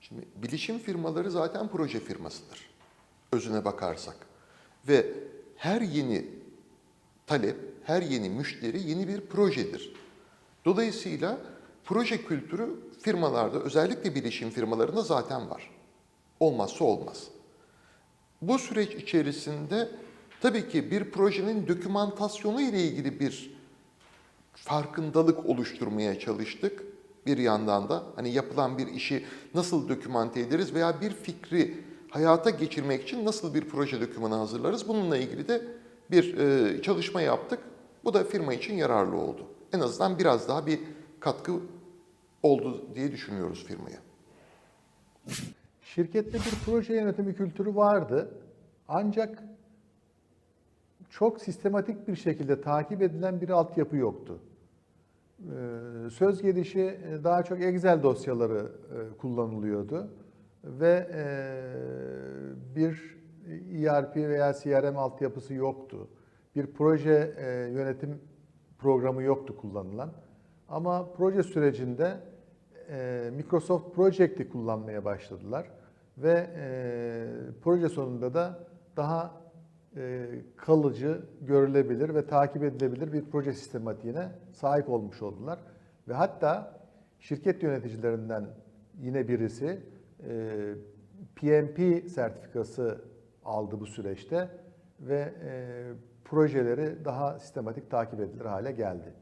Şimdi bilişim firmaları zaten proje firmasıdır. Özüne bakarsak. Ve her yeni talep, her yeni müşteri yeni bir projedir. Dolayısıyla proje kültürü firmalarda, özellikle bilişim firmalarında zaten var. Olmazsa olmaz. Bu süreç içerisinde tabii ki bir projenin dokümantasyonu ile ilgili bir farkındalık oluşturmaya çalıştık. Bir yandan da hani yapılan bir işi nasıl dokümante ederiz veya bir fikri hayata geçirmek için nasıl bir proje dokümanı hazırlarız bununla ilgili de bir e, çalışma yaptık. Bu da firma için yararlı oldu. En azından biraz daha bir katkı oldu diye düşünüyoruz firmaya. Şirkette bir proje yönetimi kültürü vardı. Ancak çok sistematik bir şekilde takip edilen bir altyapı yoktu. Ee, Söz gelişi e, daha çok Excel dosyaları e, kullanılıyordu ve e, bir ERP veya CRM altyapısı yoktu. Bir proje yönetim programı yoktu kullanılan. Ama proje sürecinde Microsoft Project'i kullanmaya başladılar ve proje sonunda da daha kalıcı, görülebilir ve takip edilebilir bir proje sistematiğine sahip olmuş oldular. Ve hatta şirket yöneticilerinden yine birisi e, PMP sertifikası aldı bu süreçte ve e, projeleri daha sistematik takip edilir hale geldi.